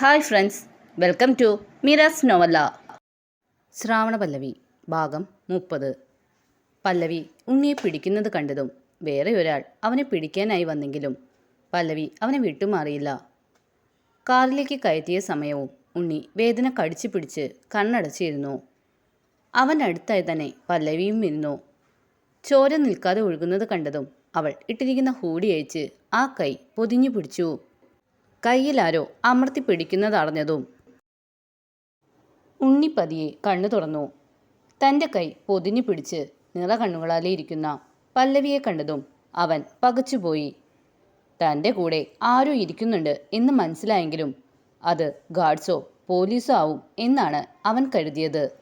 Hi friends welcome to mirrors novella. Shravana Pallavi ഭാഗം മുപ്പത്. പല്ലവി ഉണ്ണിയെ പിടിക്കുന്നത് കണ്ടതും വേറെ ഒരാൾ അവനെ പിടിക്കാനായി വന്നെങ്കിലും പല്ലവി അവനെ വിട്ടുമാറിയില്ല. കാറിലേക്ക് കയറ്റിയ സമയവും ഉണ്ണി വേദന കടിച്ചു പിടിച്ച് കണ്ണടച്ചിരുന്നു. അവൻ അടുത്തായി തന്നെ പല്ലവിയും ഇരുന്നു ചോര നിൽക്കാതെ ഒഴുകുന്നത് കണ്ടതും അവൾ ഇട്ടിരിക്കുന്ന ഹൂടി ആ കൈ പൊതിഞ്ഞു പിടിച്ചു. കയ്യിലാരോ അമർത്തി പിടിക്കുന്നതറിഞ്ഞതും ഉണ്ണിപ്പതിയെ കണ്ണു തുറന്നു. തന്റെ കൈ പൊതിഞ്ഞു പിടിച്ച് നിറകണ്ണുകളാലെ ഇരിക്കുന്ന പല്ലവിയെ കണ്ടതും അവൻ പകച്ചുപോയി. തന്റെ കൂടെ ആരോ ഇരിക്കുന്നുണ്ട് എന്ന് മനസ്സിലായെങ്കിലും അത് ഗാർഡ്സോ പോലീസോ ആവും എന്നാണ് അവൻ കരുതിയത്.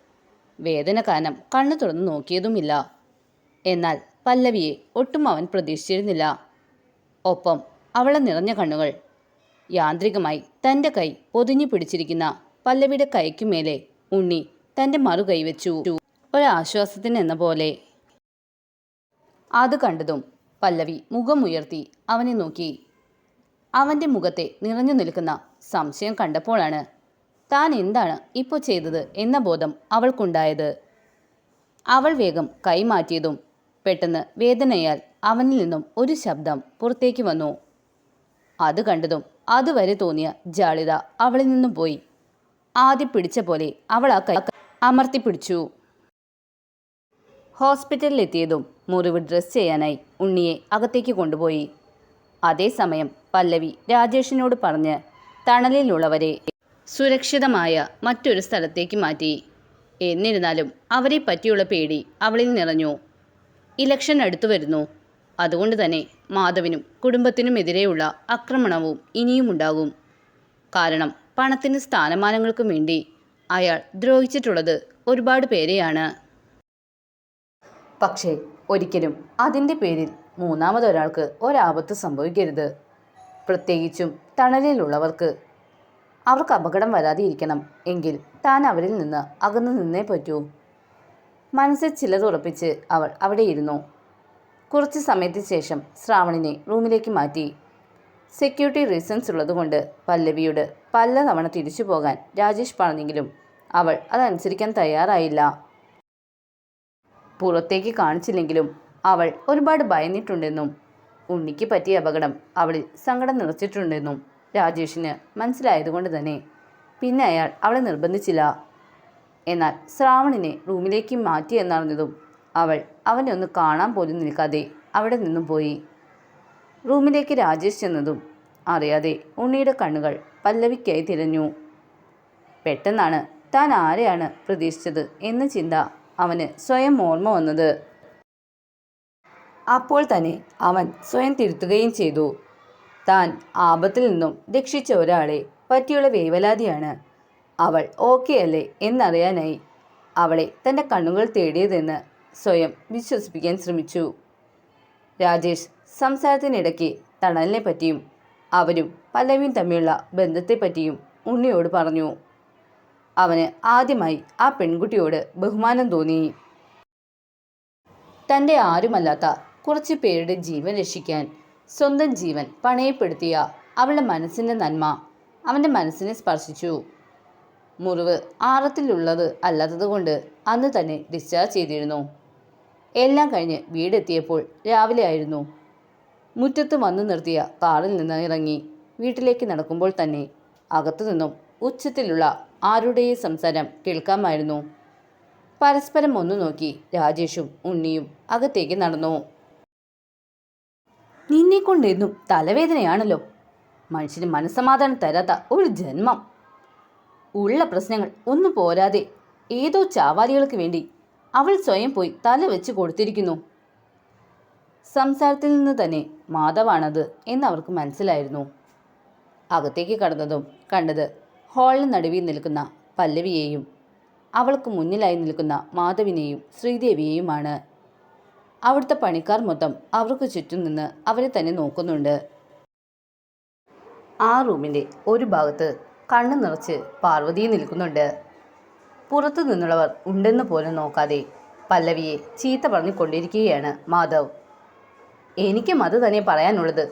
വേദന കാരണം കണ്ണു തുറന്നു നോക്കിയതുമില്ല. എന്നാൽ പല്ലവിയെ ഒട്ടും അവൻ പ്രതീക്ഷിച്ചിരുന്നില്ല. ഒപ്പം അവളെ നിറഞ്ഞ കണ്ണുകൾ യാന്ത്രികമായി തന്റെ കൈ പൊതിഞ്ഞു പിടിച്ചിരിക്കുന്ന പല്ലവിയുടെ കൈക്കുമേലെ ഉണ്ണി തന്റെ മറു കൈവച്ചു ഒരാശ്വാസത്തിന് എന്ന പോലെ. അത് കണ്ടതും പല്ലവി മുഖമുയർത്തി അവനെ നോക്കി. അവന്റെ മുഖത്തെ നിറഞ്ഞു നിൽക്കുന്ന സംശയം കണ്ടപ്പോഴാണ് താൻ എന്താണ് ഇപ്പോൾ ചെയ്തത് എന്ന ബോധം അവൾക്കുണ്ടായത്. അവൾ വേഗം കൈമാറ്റിയതും പെട്ടെന്ന് വേദനയാൽ അവനിൽ നിന്നും ഒരു ശബ്ദം പുറത്തേക്ക് വന്നു. അത് കണ്ടതും അതുവരെ തോന്നിയ ജാളിത അവളിൽ നിന്നും പോയി. ആദ്യം പിടിച്ച പോലെ അവൾ ആ കൈ അമർത്തി പിടിച്ചു. ഹോസ്പിറ്റലിലെത്തിയതും മുറിവ് ഡ്രസ് ചെയ്യാനായി ഉണ്ണിയെ അകത്തേക്ക് കൊണ്ടുപോയി. അതേസമയം പല്ലവി രാജേഷിനോട് പറഞ്ഞ് തണലിലുള്ളവരെ സുരക്ഷിതമായ മറ്റൊരു സ്ഥലത്തേക്ക് മാറ്റി. എന്നിരുന്നാലും അവരെ പറ്റിയുള്ള പേടി അവളിൽ നിറഞ്ഞു. ഇലക്ഷൻ അടുത്തു വരുന്നു. അതുകൊണ്ട് തന്നെ മാധവിനും കുടുംബത്തിനുമെതിരെയുള്ള ആക്രമണവും ഇനിയുമുണ്ടാകും കാരണം പണത്തിന് സ്ഥാനമാനങ്ങൾക്കും വേണ്ടി അയാൾ ദ്രോഹിച്ചിട്ടുള്ളത് ഒരുപാട് പേരെയാണ്. പക്ഷേ ഒരിക്കലും അതിന്റെ പേരിൽ മൂന്നാമതൊരാൾക്ക് ഒരാപത്ത് സംഭവിക്കരുത്. പ്രത്യേകിച്ചും തണലിലുള്ളവർക്ക്. അവർക്ക് അപകടം വരാതിരിക്കണം എങ്കിൽ താൻ അവരിൽ നിന്ന് അകന്നു നിന്നേ പറ്റൂ. മനസ്സിൽ ചിലത് ഉറപ്പിച്ച് അവൾ അവിടെ ഇരുന്നു കുറച്ച് സമയത്തിന് ശേഷം ശ്രാവണിനെ റൂമിലേക്ക് മാറ്റി. സെക്യൂരിറ്റി റീസൺസ് ഉള്ളതുകൊണ്ട് പല്ലവിയോട് പലതവണ തിരിച്ചു പോകാൻ രാജേഷ് പറഞ്ഞെങ്കിലും അവൾ അതനുസരിക്കാൻ തയ്യാറായില്ല. പുറത്തേക്ക് കാണിച്ചില്ലെങ്കിലും അവൾ ഒരുപാട് ഭയന്നിട്ടുണ്ടെന്നും ഉണ്ണിക്ക് പറ്റിയ അപകടം അവളിൽ സങ്കടം നിറച്ചിട്ടുണ്ടെന്നും രാജേഷിന് മനസ്സിലായതുകൊണ്ട് തന്നെ പിന്നെ അയാൾ അവളെ നിർബന്ധിച്ചില്ല. എന്നാൽ ശ്രാവണിനെ റൂമിലേക്ക് മാറ്റി എന്നറിഞ്ഞതും അവൾ അവനെ ഒന്ന് കാണാൻ പോലും നിൽക്കാതെ അവിടെ നിന്നും പോയി. റൂമിലേക്ക് രാജേഷ് ചെന്നതും അറിയാതെ ഉണ്ണിയുടെ കണ്ണുകൾ പല്ലവിക്കായി തിരഞ്ഞു. പെട്ടെന്നാണ്. താൻ ആരെയാണ് പ്രതീക്ഷിച്ചത്? എന്ന ചിന്ത അവന് സ്വയം ഓർമ്മ വന്നത്. അപ്പോൾ തന്നെ അവൻ സ്വയം തിരുത്തുകയും ചെയ്തു. താൻ ആപത്തിൽ നിന്നും രക്ഷിച്ച ഒരാളെ പറ്റിയുള്ള വേവലാതിയാണ്. അവൾ ഓക്കെ അല്ലേ? എന്നറിയാനായി അവളെ തന്റെ കണ്ണുകൾ തേടിയതെന്ന് സ്വയം വിശ്വസിപ്പിക്കാൻ ശ്രമിച്ചു. രാജേഷ് സംസാരത്തിനിടയ്ക്ക് തണലിനെ പറ്റിയും അവരും പല്ലവിയും തമ്മിലുള്ള ബന്ധത്തെപ്പറ്റിയും ഉണ്ണിയോട് പറഞ്ഞു. അവന് ആദ്യമായി ആ പെൺകുട്ടിയോട് ബഹുമാനം തോന്നി. തന്റെ ആരുമല്ലാത്ത കുറച്ച് പേരുടെ ജീവൻ രക്ഷിക്കാൻ സ്വന്തം ജീവൻ പണയപ്പെടുത്തിയ അവളുടെ മനസ്സിന്റെ നന്മ അവന്റെ മനസ്സിനെ സ്പർശിച്ചു. മുറിവ് ആറത്തിലുള്ളത് അല്ലാത്തതുകൊണ്ട് അന്ന് തന്നെ ഡിസ്ചാർജ് ചെയ്തിരുന്നു. എല്ലാം കഴിഞ്ഞ് വീടെത്തിയപ്പോൾ രാവിലെ ആയിരുന്നു. മുറ്റത്ത് വന്നു നിർത്തിയ കാറിൽ നിന്ന് ഇറങ്ങി വീട്ടിലേക്ക് നടക്കുമ്പോൾ തന്നെ അകത്തു നിന്നും ഉച്ചത്തിലുള്ള ആരുടെയും സംസാരം കേൾക്കാമായിരുന്നു. പരസ്പരം ഒന്നു നോക്കി രാജേഷും ഉണ്ണിയും അകത്തേക്ക് നടന്നു. നിന്നെ കൊണ്ടെന്നും തലവേദനയാണല്ലോ. മനുഷ്യന് മനസ്സമാധാനം തരാത്ത ഒരു ജന്മം. ഉള്ള പ്രശ്നങ്ങൾ ഒന്നും പോരാതെ ഏതോ ചാവാലികൾക്ക് വേണ്ടി അവൾ സ്വയം പോയി തല വെച്ച് കൊടുത്തിരിക്കുന്നു. സംസാരത്തിൽ നിന്ന് തന്നെ മാധവാണത് എന്നവർക്ക് മനസ്സിലായിരുന്നു. അകത്തേക്ക് കടന്നതും കണ്ടത് ഹാളിന് നടുവിൽ നിൽക്കുന്ന പല്ലവിയെയും അവൾക്ക് മുന്നിലായി നിൽക്കുന്ന മാധവിനെയും ശ്രീദേവിയെയുമാണ്. അവിടുത്തെ പണിക്കാർ മൊത്തം അവർക്ക് ചുറ്റും നിന്ന് അവരെ തന്നെ നോക്കുന്നുണ്ട്. ആ റൂമിന്റെ ഒരു ഭാഗത്ത് കണ്ണു നിറച്ച് പാർവതി നിൽക്കുന്നുണ്ട്. പുറത്തു നിന്നുള്ളവർ ഉണ്ടെന്ന് പോലും നോക്കാതെ പല്ലവിയെ ചീത്ത പറഞ്ഞുകൊണ്ടിരിക്കുകയാണ് മാധവ്. എനിക്കും അത് തന്നെ പറയാനുള്ളത്.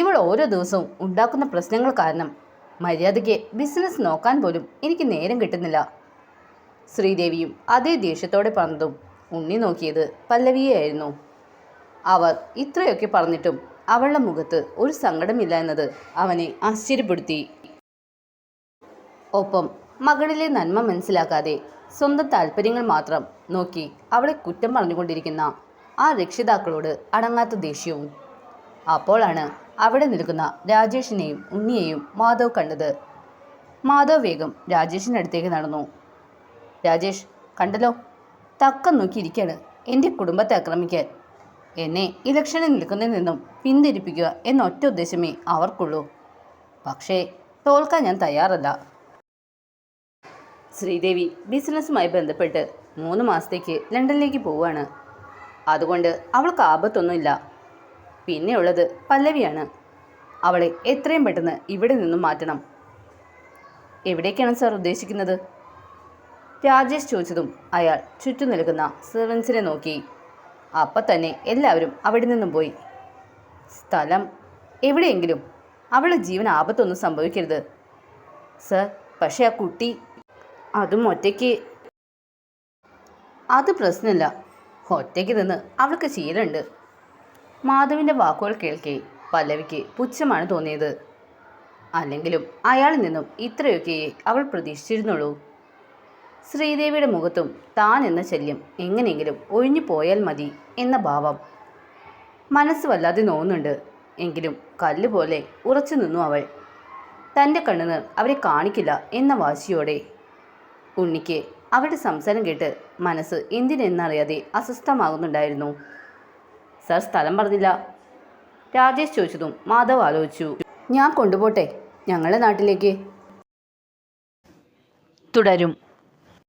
ഇവൾ ഓരോ ദിവസവും ഉണ്ടാക്കുന്ന പ്രശ്നങ്ങൾ കാരണം മര്യാദയ്ക്ക് ബിസിനസ് നോക്കാൻ പോലും എനിക്ക് നേരം കിട്ടുന്നില്ല. ശ്രീദേവിയും അതേ ദേഷ്യത്തോടെ പറഞ്ഞതും ഉണ്ണി നോക്കിയത് പല്ലവിയായിരുന്നു അവർ ഇത്രയൊക്കെ പറഞ്ഞിട്ടും അവളുടെ മുഖത്ത് ഒരു സങ്കടമില്ല എന്നത് അവനെ ആശ്ചര്യപ്പെടുത്തി. ഒപ്പം മകളിലെ നന്മ മനസ്സിലാക്കാതെ സ്വന്തം താല്പര്യങ്ങൾ മാത്രം നോക്കി അവളെ കുറ്റം പറഞ്ഞുകൊണ്ടിരിക്കുന്ന ആ രക്ഷിതാക്കളോട് അടങ്ങാത്ത ദേഷ്യവും. അപ്പോഴാണ് അവിടെ നിൽക്കുന്ന രാജേഷിനെയും ഉണ്ണിയെയും മാധവ് കണ്ടത്. മാധവ് വേഗം രാജേഷിന്റെ അടുത്തേക്ക് നടന്നു. രാജേഷ് കണ്ടല്ലോ? തക്കം നോക്കിയിരിക്കുകയാണ് എന്റെ കുടുംബത്തെ ആക്രമിക്കാൻ. എന്നെ ഇലക്ഷനിൽ നിൽക്കുന്നതിൽ നിന്നും പിന്തിരിപ്പിക്കുക എന്നൊറ്റ ഉദ്ദേശമേ അവർക്കുള്ളൂ. പക്ഷേ തോൽക്കാൻ ഞാൻ തയ്യാറല്ല. ശ്രീദേവി ബിസിനസ്സുമായി ബന്ധപ്പെട്ട് മൂന്ന് മാസത്തേക്ക് ലണ്ടനിലേക്ക് പോവുകയാണ്. അതുകൊണ്ട് അവൾക്ക് ആപത്തൊന്നുമില്ല. പിന്നെയുള്ളത് പല്ലവിയാണ്. അവളെ എത്രയും പെട്ടെന്ന് ഇവിടെ നിന്നും മാറ്റണം. എവിടേക്കാണ് സാർ ഉദ്ദേശിക്കുന്നത്? രാജേഷ് ചോദിച്ചതും അയാൾ ചുറ്റു നിൽക്കുന്ന സെർവൻസിനെ നോക്കി. അപ്പം തന്നെ എല്ലാവരും അവിടെ നിന്നും പോയി. സ്ഥലം എവിടെയെങ്കിലും അവളുടെ ജീവൻ ആപത്തൊന്നും സംഭവിക്കരുത്. സർ പക്ഷേ ആ കുട്ടി അതും ഒറ്റയ്ക്ക്. അത് പ്രശ്നമില്ല. ഒറ്റയ്ക്ക് നിന്ന് അവൾക്ക് ശീലമുണ്ട്. മാധവിന്റെ വാക്കുകൾ കേൾക്കെ പല്ലവിക്ക് പുച്ഛമാണ് തോന്നിയത്. അല്ലെങ്കിലും അയാളിൽ നിന്നും ഇത്രയൊക്കെ അവൾ പ്രതീക്ഷിച്ചിരുന്നുള്ളൂ. ശ്രീദേവിയുടെ മുഖത്തും താൻ എന്ന ശല്യം എങ്ങനെയെങ്കിലും ഒഴിഞ്ഞു പോയാൽ മതി എന്ന ഭാവം. മനസ്സ് വല്ലാതെ നോന്നുണ്ട് എങ്കിലും കല്ല് പോലെ ഉറച്ചു നിന്നു അവൾ. തന്റെ കണ്ണുനീർ അവരെ കാണിക്കില്ല എന്ന വാശിയോടെ ഉണ്ണിക്ക് അവരുടെ സംസാരം കേട്ട് മനസ്സ് എന്തിനെന്നറിയാതെ അസ്വസ്ഥമാകുന്നുണ്ടായിരുന്നു. സർ സ്ഥലം പറഞ്ഞില്ല. രാജേഷ് ചോദിച്ചതും മാധവ് ആലോചിച്ചു. ഞാൻ കൊണ്ടുപോട്ടെ ഞങ്ങളുടെ നാട്ടിലേക്ക്. തുടരും.